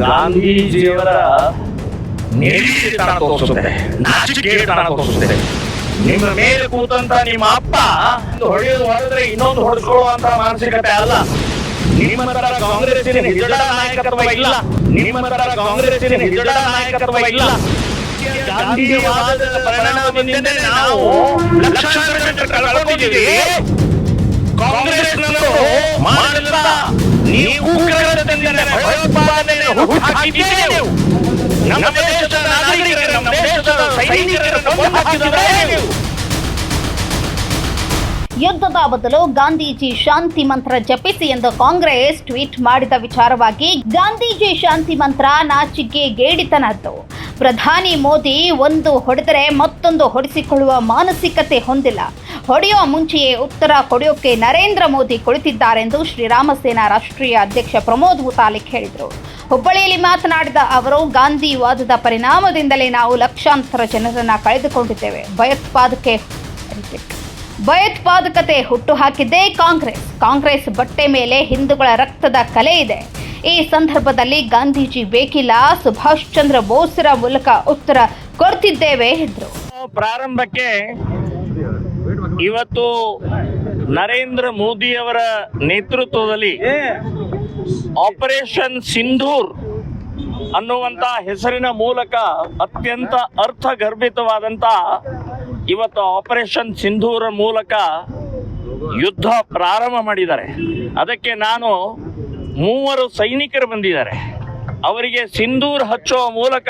ಗಾಂಧೀಜಿಯವರ ನಿರೀಕ್ಷಿತನ ತೋರಿಸುತ್ತೆ. ನಾಚಿಕೆತನ ತೋರಿಸುತ್ತೆ. ನಿಮ್ಮ ಮೇಲೆ ಕೂತಂತ ನಿಮ್ಮ ಅಪ್ಪ ಹೊಡೆಯೋದು ಹೊಡೆದ್ರೆ ಇನ್ನೊಂದು ಹೊಡೆದುಕೊಳ್ಳುವಂತ ಮಾನಸಿಕತೆ ಅಲ್ಲ. ನಿಮ್ಮ ತರ ಕಾಂಗ್ರೆಸ್ಸಿನ ಹಿಜಡ ನಾಯಕತ್ವ ಇಲ್ಲ. ನಿಮ್ಮ ತರ ಕಾಂಗ್ರೆಸ್ಸಿನ ಹಿಜಡ ನಾಯಕತ್ವ ಇಲ್ಲ. ಗಾಂಧೀಯವಾದದ ಪರಿಣಾಮದಿಂದ ನಾವು ಲಕ್ಷಾಂತರ ಜನರು ಕಳ್ಕೊಂಡಿದ್ದೀವಿ. ಕಾಂಗ್ರೆಸ್ನವರು ಮಾಡಲ್ಲ ನೀವು ಯುದ್ಧದ ಬದಲು ಗಾಂಧೀಜಿ ಶಾಂತಿ ಮಂತ್ರ ಜಪಿಸಿ ಎಂದು ಕಾಂಗ್ರೆಸ್ ಟ್ವೀಟ್ ಮಾಡಿದ ವಿಚಾರವಾಗಿ ಗಾಂಧೀಜಿ ಶಾಂತಿ ಮಂತ್ರ ನಾಚಿಕೆ ಗೇಡಿತನದ್ದು. ಪ್ರಧಾನಿ ಮೋದಿ ಒಂದು ಹೊಡೆದರೆ ಮತ್ತೊಂದು ಹೊಡೆಸಿಕೊಳ್ಳುವ ಮಾನಸಿಕತೆ ಹೊಂದಿಲ್ಲ. ಹೊಡೆಯುವ ಮುಂಚೆಯೇ ಉತ್ತರ ಕೊಡೋಕೆ ನರೇಂದ್ರ ಮೋದಿ ಕುಳಿತಿದ್ದಾರೆಂದು ಶ್ರೀರಾಮ ಸೇನಾ ರಾಷ್ಟ್ರೀಯ ಅಧ್ಯಕ್ಷ ಪ್ರಮೋದ್ ಮುತಾಲಿಕ್ ಹೇಳಿದರು. ಹುಬ್ಬಳ್ಳಿಯಲ್ಲಿ ಮಾತನಾಡಿದ ಅವರು ಗಾಂಧಿವಾದದ ಪರಿಣಾಮದಿಂದಲೇ ನಾವು ಲಕ್ಷಾಂತರ ಜನರನ್ನು ಕಳೆದುಕೊಂಡಿದ್ದೇವೆ. ಭಯೋತ್ಪಾದಕೆ ಭಯೋತ್ಪಾದಕತೆ ಹುಟ್ಟುಹಾಕಿದ್ದೇ ಕಾಂಗ್ರೆಸ್. ಕಾಂಗ್ರೆಸ್ ಬಟ್ಟೆ ಮೇಲೆ ಹಿಂದೂಗಳ ರಕ್ತದ ಕಲೆ ಇದೆ. ಈ ಸಂದರ್ಭದಲ್ಲಿ ಗಾಂಧೀಜಿ ಬೇಕಿಲ್ಲ ಸುಭಾಷ್ ಚಂದ್ರ ಬೋಸ್ರ ಮೂಲಕ ಉತ್ತರ ಕೊಡ್ತಿದ್ದೇವೆ, ಎಂದರು. ಪ್ರಾರಂಭಕ್ಕೆ ಇವತ್ತು ನರೇಂದ್ರ ಮೋದಿಯವರ ನೇತೃತ್ವದಲ್ಲಿ ಆಪರೇಷನ್ ಸಿಂಧೂರ್ ಅನ್ನುವಂತ ಹೆಸರಿನ ಮೂಲಕ ಅತ್ಯಂತ ಅರ್ಥಗರ್ಭಿತವಾದಂತ ಇವತ್ತು ಆಪರೇಷನ್ ಸಿಂಧೂರ ಮೂಲಕ ಯುದ್ಧ ಪ್ರಾರಂಭ ಮಾಡಿದ್ದಾರೆ. ಅದಕ್ಕೆ ನಾನು ಮೂವರು ಸೈನಿಕರು ಬಂದಿದ್ದಾರೆ. ಅವರಿಗೆ ಸಿಂಧೂರ್ ಹಚ್ಚುವ ಮೂಲಕ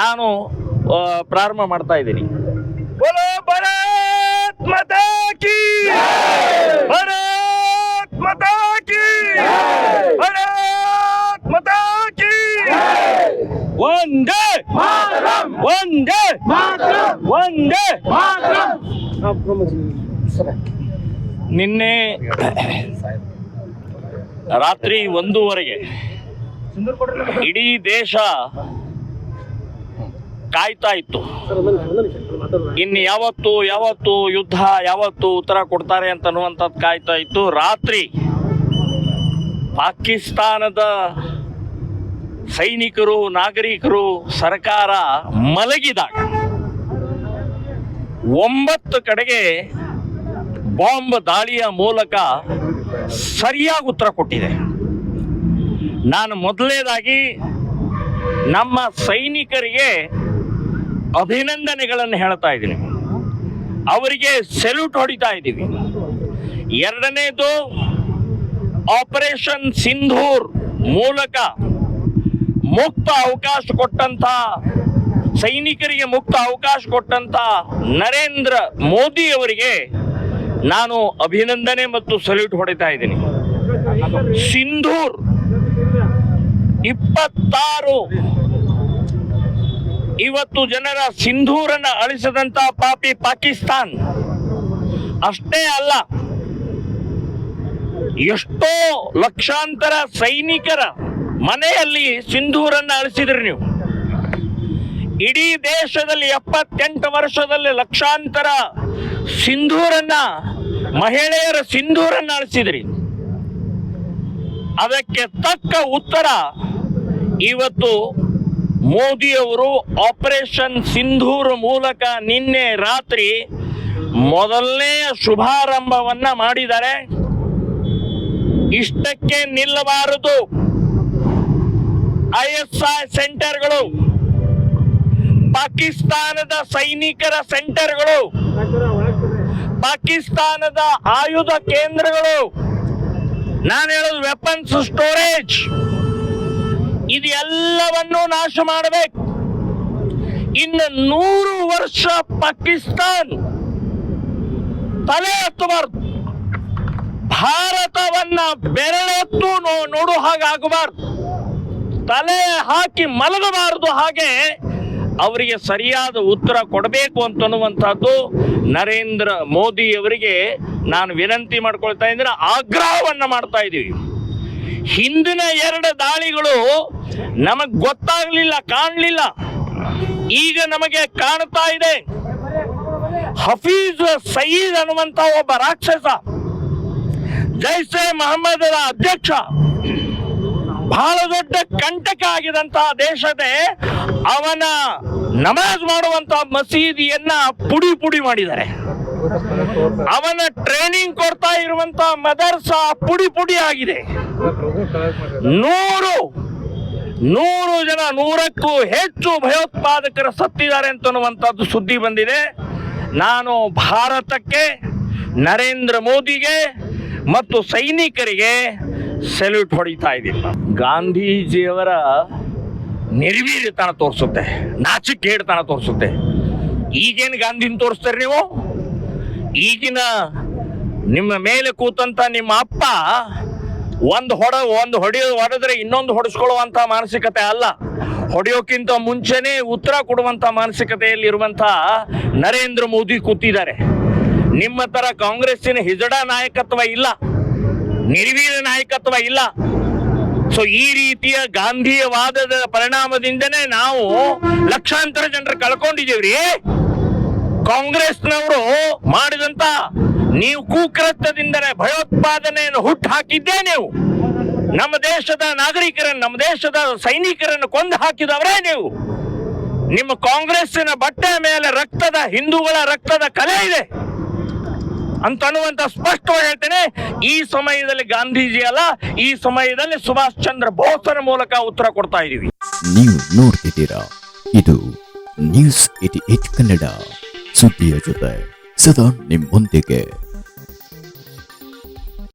ನಾನು ಪ್ರಾರಂಭ ಮಾಡ್ತಾ ಇದ್ದೀನಿ. ಒಂದೇ ನಿನ್ನೆ ರಾತ್ರಿ ಒಂದೂವರೆಗೆ ಇಡೀ ದೇಶ ಕಾಯ್ತಾ ಇತ್ತು. ಇನ್ನು ಯಾವತ್ತು ಯಾವತ್ತು ಯುದ್ಧ ಯಾವತ್ತು ಉತ್ತರ ಕೊಡ್ತಾರೆ ಅಂತ ಅನ್ನುವಂಥದ್ದು ಕಾಯ್ತಾ ಇತ್ತು. ರಾತ್ರಿ ಪಾಕಿಸ್ತಾನದ ಸೈನಿಕರು ನಾಗರಿಕರು ಸರ್ಕಾರ ಮಲಗಿದಾಗ ಒಂಬತ್ತು ಕಡೆಗೆ ಬಾಂಬ್ ದಾಳಿಯ ಮೂಲಕ ಸರಿಯಾಗಿ ಉತ್ತರ ಕೊಟ್ಟಿದೆ. ನಾನು ಮೊದಲನೇದಾಗಿ ನಮ್ಮ ಸೈನಿಕರಿಗೆ ಅಭಿನಂದನೆಗಳನ್ನು ಹೇಳ್ತಾ ಇದ್ದೀನಿ. ಅವರಿಗೆ ಸೆಲ್ಯೂಟ್ ಹೊಡಿತಾ ಇದ್ದೀವಿ. ಎರಡನೇದು ಆಪರೇಷನ್ ಸಿಂಧೂರ್ ಮೂಲಕ ಮುಕ್ತ ಅವಕಾಶ ಕೊಟ್ಟಂತ ಸೈನಿಕರಿಗೆ ಮುಕ್ತ ಅವಕಾಶ ಕೊಟ್ಟಂತ ನರೇಂದ್ರ ಮೋದಿ ಅವರಿಗೆ ನಾನು ಅಭಿನಂದನೆ ಮತ್ತು ಸಲ್ಯೂಟ್ ಹೊಡಿತಾ ಇದ್ದೀನಿ. ಸಿಂಧೂರ್ ಇಪ್ಪತ್ತಾರು ಇವತ್ತು ಜನರ ಸಿಂಧೂರನ್ನ ಅಳಿಸದಂತ ಪಾಪಿ ಪಾಕಿಸ್ತಾನ್. ಅಷ್ಟೇ ಅಲ್ಲ, ಎಷ್ಟೋ ಲಕ್ಷಾಂತರ ಸೈನಿಕರ ಮನೆಯಲ್ಲಿ ಸಿಂಧೂರನ್ನ ಅಳಿಸಿದ್ರಿ ನೀವು. ಇಡೀ ದೇಶದಲ್ಲಿ ಎಪ್ಪತ್ತೆಂಟು ವರ್ಷದಲ್ಲಿ ಲಕ್ಷಾಂತರ ಸಿಂಧೂರನ್ನ, ಮಹಿಳೆಯರ ಸಿಂಧೂರನ್ನ ಅಳಿಸಿದ್ರಿ. ಅದಕ್ಕೆ ತಕ್ಕ ಉತ್ತರ ಇವತ್ತು ಮೋದಿಯವರು ಆಪರೇಷನ್ ಸಿಂಧೂರ್ ಮೂಲಕ ನಿನ್ನೆ ರಾತ್ರಿ ಮೊದಲನೆಯ ಶುಭಾರಂಭವನ್ನ ಮಾಡಿದ್ದಾರೆ. ಇಷ್ಟಕ್ಕೆ ನಿಲ್ಲಬಾರದು. ಐ ಎಸ್ ಐ ಸೆಂಟರ್ಗಳು ಪಾಕಿಸ್ತಾನದ ಸೈನಿಕರ ಸೆಂಟರ್ಗಳು, ಪಾಕಿಸ್ತಾನದ ಆಯುಧ ಕೇಂದ್ರಗಳು, ನಾನು ಹೇಳೋದು ವೆಪನ್ಸ್ ಸ್ಟೋರೇಜ್ ಇದು ಎಲ್ಲವನ್ನೂ ನಾಶ ಮಾಡಬೇಕು. ಇನ್ನು ನೂರು ವರ್ಷ ಪಾಕಿಸ್ತಾನ್ ತಲೆ ಎತ್ತಬಾರ್ದು. ಭಾರತವನ್ನ ಬೆರಳೆತ್ತು ನೋಡು ಹಾಗಾಗಬಾರ್ದು. ತಲೆ ಹಾಕಿ ಮಲಗಬಾರದು ಹಾಗೆ ಅವರಿಗೆ ಸರಿಯಾದ ಉತ್ತರ ಕೊಡಬೇಕು ಅಂತನ್ನುವಂಥದ್ದು ನರೇಂದ್ರ ಮೋದಿ ಅವರಿಗೆ ನಾನು ವಿನಂತಿ ಮಾಡ್ಕೊಳ್ತಾ ಇದ್ದೀನಿ. ಆಗ್ರಹವನ್ನು ಮಾಡ್ತಾ ಇದ್ದೀವಿ ಹಿಂದಿನ ಎರಡು ದಾಳಿಗಳು ನಮಗೆ ಗೊತ್ತಾಗ್ಲಿಲ್ಲ, ಕಾಣಲಿಲ್ಲ. ಈಗ ನಮಗೆ ಕಾಣ್ತಾ ಇದೆ. ಹಫೀಜ್ ಸಯೀದ್ ಅನ್ನುವಂಥ ಒಬ್ಬ ರಾಕ್ಷಸ ಜೈಸೆ ಮಹಮ್ಮದರ ಅಧ್ಯಕ್ಷ ಬಹಳ ದೊಡ್ಡ ಕಂಟಕ ಆಗಿದಂತಹ ದೇಶದ ಅವನ ನಮಾಜ್ ಮಾಡುವಂತ ಮಸೀದಿಯನ್ನ ಪುಡಿ ಪುಡಿ ಮಾಡಿದ್ದಾರೆ. ಅವನ ಟ್ರೈನಿಂಗ್ ಕೊಡ್ತಾ ಇರುವಂತ ಮದರ್ಸಾ ಪುಡಿ ಪುಡಿ ಆಗಿದೆ. ನೂರು ನೂರು ಜನ, ನೂರಕ್ಕೂ ಹೆಚ್ಚು ಭಯೋತ್ಪಾದಕರ ಸತ್ತಿದ್ದಾರೆ ಅಂತನ್ನುವಂಥದ್ದು ಸುದ್ದಿ ಬಂದಿದೆ. ನಾನು ಭಾರತಕ್ಕೆ, ನರೇಂದ್ರ ಮೋದಿಗೆ ಮತ್ತು ಸೈನಿಕರಿಗೆ ಸೆಲ್ಯೂಟ್ ಹೊಡಿತಾ ಇದ್ದೀನಿ ಗಾಂಧೀಜಿಯವರ ನಿರ್ವೀರ್ಯತನ ತೋರಿಸುತ್ತೆ ನಾಚಿಕೆಡ್ತನ ತೋರಿಸುತ್ತೆ. ಈಗೇನು ಗಾಂಧಿನ ತೋರಿಸ್ತಾರೆ ನೀವು? ಈಗಿನ ನಿಮ್ಮ ಮೇಲೆ ಕೂತಂತ ನಿಮ್ಮ ಅಪ್ಪ ಒಂದು ಹೊಡ, ಒಂದು ಹೊಡೆಯೋ ಹೊಡೆದ್ರೆ ಇನ್ನೊಂದು ಹೊಡೆಸ್ಕೊಳ್ಳುವಂಥ ಮಾನಸಿಕತೆ ಅಲ್ಲ. ಹೊಡೆಯೋಕ್ಕಿಂತ ಮುಂಚೆನೇ ಉತ್ತರ ಕೊಡುವಂತ ಮಾನಸಿಕತೆಯಲ್ಲಿ ಇರುವಂತ ನರೇಂದ್ರ ಮೋದಿ ಕೂತಿದ್ದಾರೆ. ನಿಮ್ಮ ಥರ ಕಾಂಗ್ರೆಸ್ಸಿನ ಹಿಜಡ ನಾಯಕತ್ವ ಇಲ್ಲ. ನಿರ್ವೀರ ನಾಯಕತ್ವ ಇಲ್ಲ. ಸೊ ಈ ರೀತಿಯ ಗಾಂಧೀಯವಾದದ ಪರಿಣಾಮದಿಂದನೇ ನಾವು ಲಕ್ಷಾಂತರ ಜನರು ಕಳ್ಕೊಂಡಿದ್ದೀವ್ರಿ. ಕಾಂಗ್ರೆಸ್ನವರು ಮಾಡಿದಂತ ನೀವು ಕೂಕೃತ್ಯದಿಂದನೇ ಭಯೋತ್ಪಾದನೆಯನ್ನು ಹುಟ್ಟು ಹಾಕಿದ್ದೇ ನೀವು. ನಮ್ಮ ದೇಶದ ನಾಗರಿಕರನ್ನು, ನಮ್ಮ ದೇಶದ ಸೈನಿಕರನ್ನು ಕೊಂದು ಹಾಕಿದವರೇ ನೀವು. ನಿಮ್ಮ ಕಾಂಗ್ರೆಸ್ಸಿನ ಬಟ್ಟೆ ಮೇಲೆ ರಕ್ತದ, ಹಿಂದೂಗಳ ರಕ್ತದ ಕಲೆ ಇದೆ. ಅಂತ ಅನ್ನುವಂತ ಸ್ಪಷ್ಟವಾಗಿ ಹೇಳ್ತೇನೆ, ಈ ಸಮಯದಲ್ಲಿ ಗಾಂಧೀಜಿ ಅಲ್ಲ, ಈ ಸಮಯದಲ್ಲಿ ಸುಭಾಷ್ ಚಂದ್ರ ಬೋಸರ ಮೂಲಕ ಉತ್ತರ ಕೊಡ್ತಾ ಇದೀವಿ. ನೀವು ನೋಡ್ತಿದ್ದೀರಾ? ಇದು ನ್ಯೂಸ್ ಏಟ್ ಕನ್ನಡ. ಸುದ್ದಿಯ ಜೊತೆ ಸದಾ ನಿಮ್ಮೊಂದಿಗೆ.